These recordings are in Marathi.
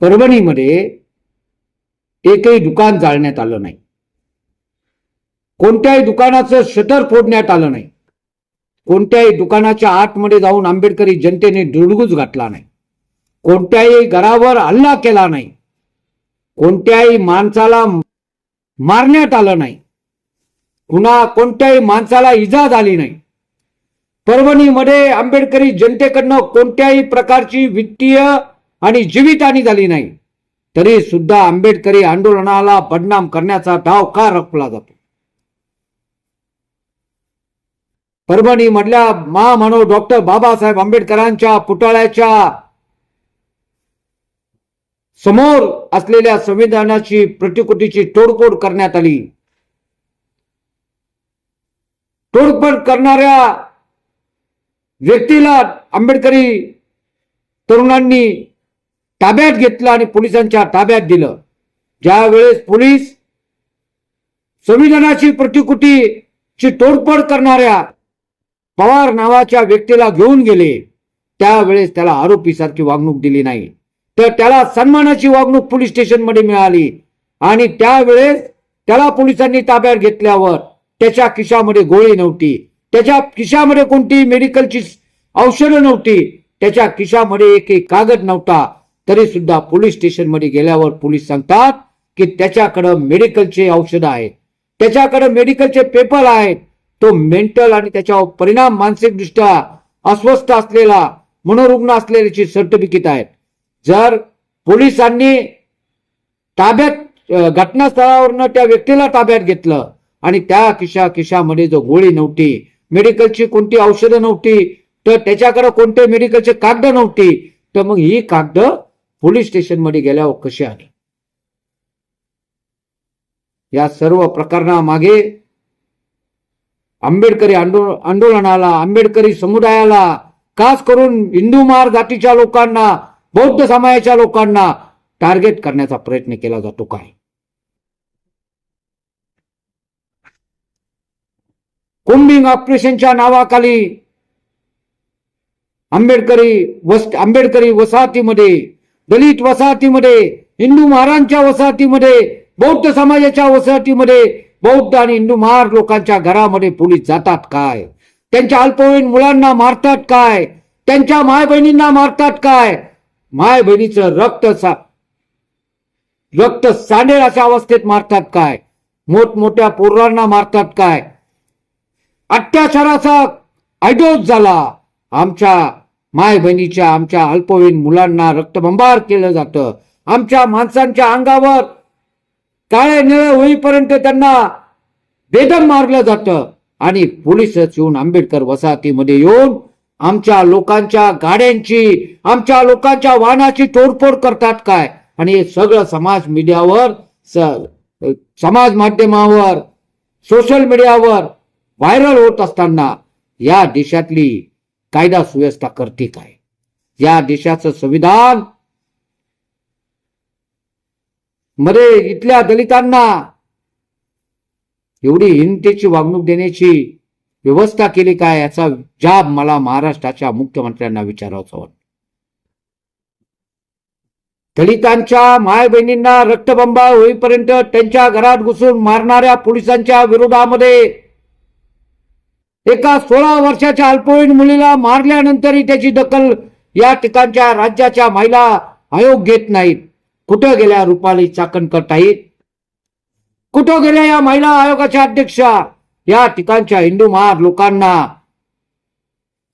परभणीमध्ये एकही दुकान जाळण्यात आलं नाही. कोणत्याही दुकानाचं शटर फोडण्यात आलं नाही. कोणत्याही दुकानाच्या आतमध्ये जाऊन आंबेडकरी जनतेने दुडगुज घातला नाही. कोणत्याही घरावर हल्ला केला नाही. कोणत्याही माणसाला मारण्यात आलं नाही. कुणा कोणत्याही माणसाला इजा झाली नाही. परभणीमध्ये आंबेडकरी जनतेकडनं कोणत्याही प्रकारची वित्तीय आणि जीवितहानी झाली नाही. तरी सुद्धा आंबेडकरी आंदोलनाला बदनाम करण्याचा डाव का रखला जातो? परभणी मधल्या महामानव डॉक्टर बाबासाहेब आंबेडकरांच्या पुतळ्याच्या समोर असलेल्या संविधानाची प्रतिकृतीची तोडफोड करण्यात आली. तोडफोड करणाऱ्या व्यक्तीला आंबेडकरी तरुणांनी ताब्यात घेतलं आणि पोलिसांच्या ताब्यात दिलं. ज्या वेळेस पोलीस संविधानाची प्रतिकृतीची तोडफोड करणाऱ्या पवार नावाच्या व्यक्तीला घेऊन गेले त्यावेळेस त्याला आरोपीसारखी वागणूक दिली नाही. तर त्याला सन्मानाची वागणूक पोलीस स्टेशनमध्ये मिळाली आणि त्यावेळेस त्याला पोलिसांनी ताब्यात घेतल्यावर त्याच्या खिशामध्ये गोळी नव्हती. त्याच्या खिशामध्ये कोणती मेडिकलची औषधं नव्हती. त्याच्या खिशामध्ये एकही कागद नव्हता. तरी सुद्धा पोलीस स्टेशनमध्ये गेल्यावर पोलीस सांगतात की त्याच्याकडं मेडिकलचे औषधं आहेत. त्याच्याकडे मेडिकलचे पेपर आहेत. तो मेंटल आणि त्याच्यावर परिणाम मानसिकदृष्ट्या अस्वस्थ असलेला मनोरुग्ण असलेल्याची सर्टिफिकेट आहेत. जर पोलिसांनी ताब्यात घटनास्थळावरनं त्या व्यक्तीला ताब्यात घेतलं आणि त्या खिशा खिशामध्ये जो गोळी नव्हती मेडिकलची कोणती औषधं नव्हती तर त्याच्याकडे कोणते मेडिकलचे कागद नव्हती तर मग ही कागद पोलीस स्टेशनमध्ये गेल्यावर कसे आले? या सर्व प्रकरणामागे आंबेडकरी आंदोलनाला आंबेडकरी समुदायाला खास करून हिंदू मार जातीच्या लोकांना बौद्ध समाजाच्या लोकांना टार्गेट करण्याचा प्रयत्न केला जातो काय? कोम्बिंग ऑपरेशनच्या नावाखाली आंबेडकरी वस आंबेडकरी वसाहतीमध्ये दलित वसाहतीमध्ये हिंदू महारांच्या वसाहतीमध्ये बौद्ध समाजाच्या वसाहतीमध्ये बौद्ध आणि हिंदू महार लोकांच्या घरामध्ये पोलीस जातात काय? त्यांच्या अल्पवयीन मुलांना मारतात काय? त्यांच्या माय बहिणींना मारतात काय? माय बहिणीचं रक्त सा रक्त सांडेल अशा अवस्थेत मारतात काय? मोठमोठ्या पोरांना मारतात काय? अत्याचाराचा आयडोस झाला. आमच्या माय बहिणीच्या आमच्या अल्पवयीन मुलांना रक्तबंबार केलं जातं. आमच्या माणसांच्या अंगावर काळे निळे होईपर्यंत त्यांना बेदम मारलं जातं. आणि पोलिसच येऊन आंबेडकर वसाहतीमध्ये येऊन आमच्या लोकांच्या गाड्यांची आमच्या लोकांच्या वाहनाची तोडफोड करतात काय? आणि हे सगळं समाज मीडियावर स- समाज माध्यमावर सोशल मीडियावर व्हायरल होत असताना या देशातली कायदा सुव्यवस्था करते काय? या देशाचं संविधानमध्ये इथल्या दलितांना एवढी हिंतेची वागणूक देण्याची व्यवस्था केली काय याचा जाब मला महाराष्ट्राच्या मुख्यमंत्र्यांना विचारायचा वाटतो. दलितांच्या माय बहिणींना रक्तबंबा होईपर्यंत त्यांच्या घरात घुसून मारणाऱ्या पोलिसांच्या विरोधामध्ये एका सोळा वर्षाच्या अल्पवयीन मुलीला मारल्यानंतरही त्याची दखल या ठिकाणच्या राज्याच्या महिला आयोग घेत नाहीत. कुठं गेल्या रुपाली चाकणकर ताईत कुठं गेल्या या महिला आयोगाच्या अध्यक्षा? या ठिकाणच्या हिंदू महार लोकांना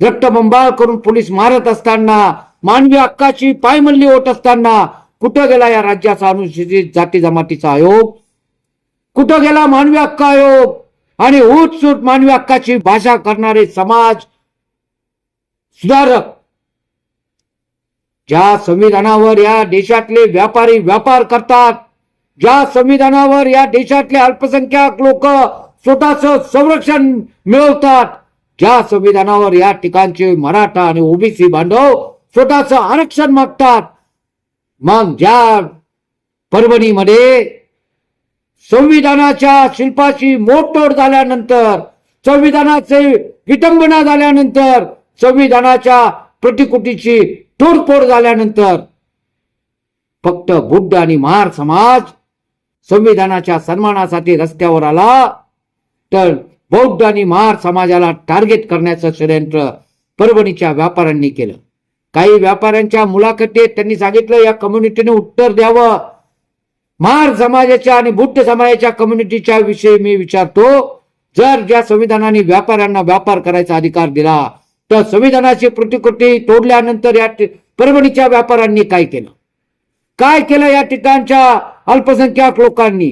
रक्तबंबाळ करून पोलीस मारत असताना मानवी हक्काची पायमल्ली होत असताना कुठं गेला या राज्याचा अनुसूचित जाती जमातीचा आयोग? कुठं गेला मानवी हक्क आयोग? आणि उठसूट मानवी हक्काची भाषा करणारे समाज सुधारक. ज्या संविधानावर या देशातले व्यापारी व्यापार करतात ज्या संविधानावर या देशातले अल्पसंख्याक लोक स्वतःच संरक्षण मिळवतात ज्या संविधानावर या ठिकाणचे मराठा आणि ओबीसी बांधव स्वतःच आरक्षण मागतात मग ज्या परभणीमध्ये संविधानाच्या शिल्पाची मोडतोड झाल्यानंतर संविधानाचे विटंबना झाल्यानंतर संविधानाच्या प्रतिकृतीची तोडफोड झाल्यानंतर फक्त बुद्ध आणि महार समाज संविधानाच्या सन्मानासाठी रस्त्यावर आला तर बौद्ध आणि महार समाजाला टार्गेट करण्याचं षडयंत्र परभणीच्या व्यापाऱ्यांनी केलं. काही व्यापाऱ्यांच्या मुलाखतीत त्यांनी सांगितलं या कम्युनिटीने उत्तर द्यावं. महार समाजाच्या आणि बुद्ध समाजाच्या कम्युनिटीच्या विषयी मी विचारतो जर ज्या संविधानाने व्यापाऱ्यांना व्यापार करायचा अधिकार दिला तर संविधानाची प्रतिकृती तोडल्यानंतर या परभणीच्या व्यापाऱ्यांनी काय केलं? काय केलं या ठिकाणच्या अल्पसंख्याक लोकांनी?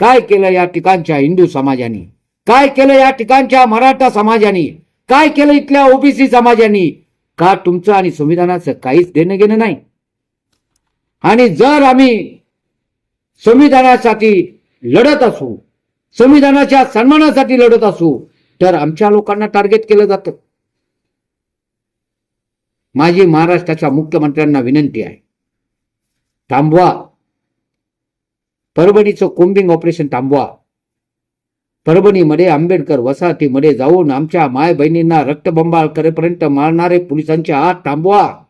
काय केलं या ठिकाणच्या हिंदू समाजाने? काय केलं या ठिकाणच्या मराठा समाजाने? काय केलं इथल्या ओबीसी समाजाने? का तुमचं आणि संविधानाचं काहीच देणं घेणं नाही? आणि जर आम्ही संविधानासाठी लढत असू संविधानाच्या सन्मानासाठी लढत असू तर आमच्या लोकांना टार्गेट केलं जातं. माझी महाराष्ट्राच्या मुख्यमंत्र्यांना विनंती आहे. थांबवा. परभणीचं कोम्बिंग ऑपरेशन थांबवा. परभणीमध्ये आंबेडकर वसाहतीमध्ये जाऊन आमच्या माय बहिणींना रक्तबंबाळ करेपर्यंत मारणारे पोलिसांचे हात थांबवा.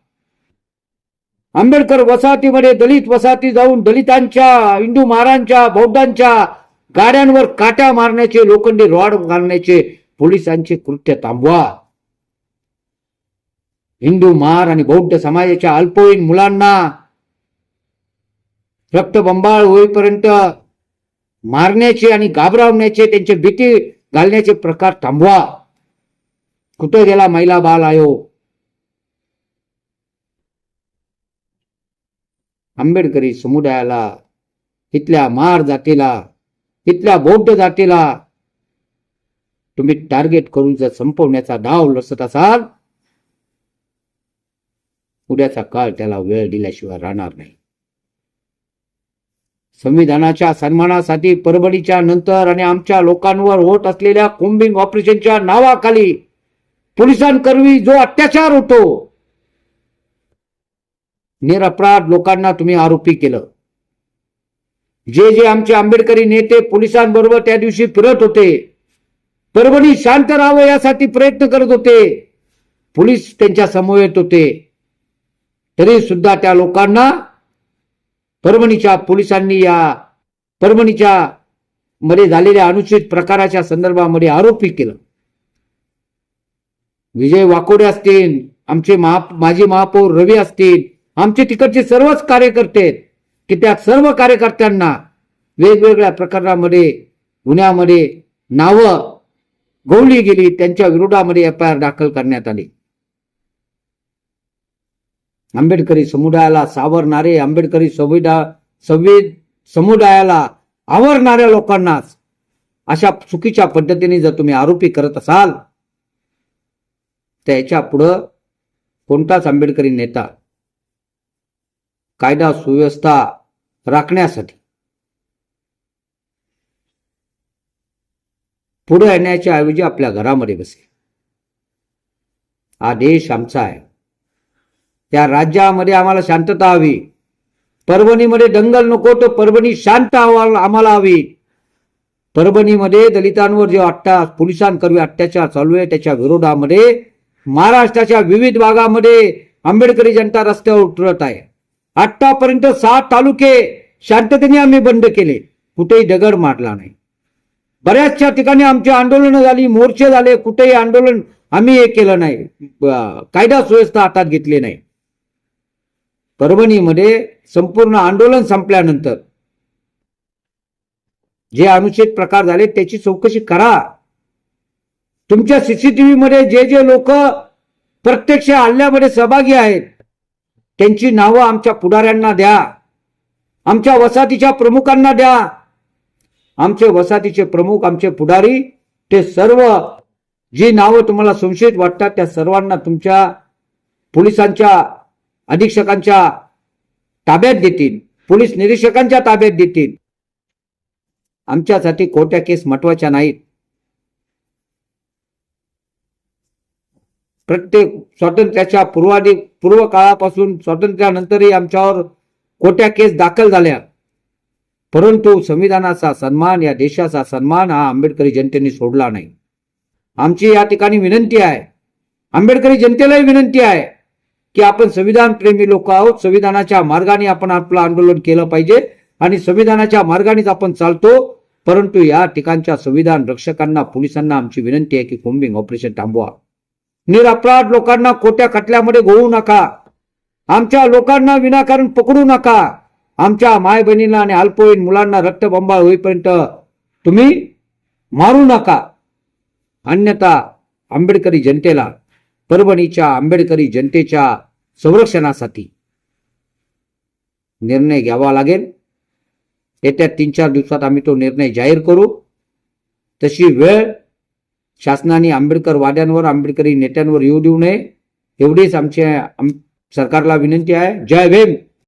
आंबेडकर वसाहतीमध्ये दलित वसाहती जाऊन दलितांच्या हिंदू महारांच्या बौद्धांच्या गाड्यांवर काट्या मारण्याचे लोखंडी रॉड घालण्याचे पोलिसांचे कृत्य थांबवा. हिंदू महार आणि बौद्ध समाजाच्या अल्पवयीन मुलांना रक्तबंबाळ होईपर्यंत मारण्याचे आणि घाबरवण्याचे त्यांचे भीती घालण्याचे प्रकार थांबवा. कुठे गेला महिला बाल आयोग. आंबेडकरी समुदायाला इथल्या मार जातीला इथल्या बौद्ध जातीला तुम्ही टार्गेट करून जर संपवण्याचा डाव लसत असाल उद्याचा काळ त्याला वेळ दिल्याशिवाय राहणार नाही. संविधानाच्या सन्मानासाठी परभणीच्या नंतर आणि आमच्या लोकांवर होत असलेल्या कोम्बिंग ऑपरेशनच्या नावाखाली पोलिसांकरवी जो अत्याचार होतो निरपराध लोकांना तुम्ही आरोपी केलं. जे जे आमचे आंबेडकरी नेते पोलिसांबरोबर त्या दिवशी फिरत होते परभणी शांत राहावं यासाठी प्रयत्न करत होते पोलीस त्यांच्यासमोर येत होते. तरी सुद्धा त्या लोकांना परभणीच्या पोलिसांनी या परभणीच्या मध्ये झालेल्या अनुचित प्रकाराच्या संदर्भामध्ये आरोपी केलं. विजय वाकोडे असतील आमचे महा माजी महापौर रवी असतील आमचे तिकडचे सर्वच कार्यकर्ते आहेत की त्या सर्व कार्यकर्त्यांना वेगवेगळ्या प्रकरणामध्ये गुन्ह्यामध्ये नावं गवली गेली त्यांच्या विरोधामध्ये एफ आय आर दाखल करण्यात आली. आंबेडकरी समुदायाला सावरणारे आंबेडकरी संविधा संविध समुदायाला आवरणाऱ्या लोकांनाच अशा चुकीच्या पद्धतीने जर तुम्ही आरोपी करत असाल तर याच्या पुढं कोणताच आंबेडकरी नेता कायदा सुव्यवस्था राखण्यासाठी. पुढे येण्याच्या ऐवजी आपल्या घरामध्ये बसेल हा देश आमचा आहे. त्या राज्यामध्ये आम्हाला शांतता हवी. परभणीमध्ये दंगल नको तर परभणी शांत आम्हाला हवी. परभणीमध्ये दलितांवर जे अट्टा पोलिसांकरवी अत्याचार चालू आहे त्याच्या विरोधामध्ये महाराष्ट्राच्या विविध भागामध्ये आंबेडकरी जनता रस्त्यावर उतरत आहे. आतापर्यंत सात तालुके शांततेने आम्ही बंद केले. कुठेही दगड मारला नाही. बऱ्याचशा ठिकाणी आमची आंदोलनं झाली मोर्चे झाले कुठेही आंदोलन आम्ही हे केलं नाही. कायदा सुव्यवस्था हातात घेतली नाही. परभणीमध्ये संपूर्ण आंदोलन संपल्यानंतर जे अनुचित प्रकार झाले त्याची चौकशी करा. तुमच्या सीसीटीव्ही मध्ये जे जे लोक प्रत्यक्ष हल्ल्यामध्ये सहभागी आहेत त्यांची नावं आमच्या पुढाऱ्यांना द्या. आमच्या वसाहतीच्या प्रमुखांना द्या. आमचे वसाहतीचे प्रमुख आमचे पुढारी ते सर्व जी नावं तुम्हाला संशयित वाटतात त्या सर्वांना तुमच्या पोलिसांच्या अधीक्षकांच्या ताब्यात देतील. पोलीस निरीक्षकांच्या ताब्यात देतील. आमच्यासाठी खोट्या केस महत्त्वाच्या नाहीत. प्रत्येक स्वातंत्र्याच्या पूर्वाधी पूर्व काळापासून स्वातंत्र्यानंतरही आमच्यावर कोट्या केस दाखल झाल्या. परंतु संविधानाचा सन्मान या देशाचा सन्मान हा आंबेडकरी जनतेने सोडला नाही. आमची या ठिकाणी विनंती आहे. आंबेडकरी जनतेलाही विनंती आहे की आपण संविधान प्रेमी लोक आहोत. संविधानाच्या मार्गाने आपण आपलं आंदोलन केलं पाहिजे आणि संविधानाच्या मार्गानेच आपण चालतो. परंतु या ठिकाणच्या संविधान रक्षकांना पोलिसांना आमची विनंती आहे की कोम्बिंग ऑपरेशन थांबवा. निरपराध लोकांना खोट्या खटल्यामध्ये गोळू नका. आमच्या लोकांना विनाकारण पकडू नका. आमच्या माय बहिणींना आणि अल्पवयीन मुलांना रक्तबंबाळ होईपर्यंत तुम्ही मारू नका. अन्यथा आंबेडकरी जनतेला परभणीच्या आंबेडकरी जनतेच्या संरक्षणासाठी निर्णय घ्यावा लागेल. येत्या तीन चार दिवसात आम्ही तो निर्णय जाहीर करू. तशी वेळ शासनाने आंबेडकर वाद्यांवर आंबेडकरी नेत्यांवर येऊ देऊ नये. एवढीच आमच्या आम- सरकारला विनंती आहे. जय भीम!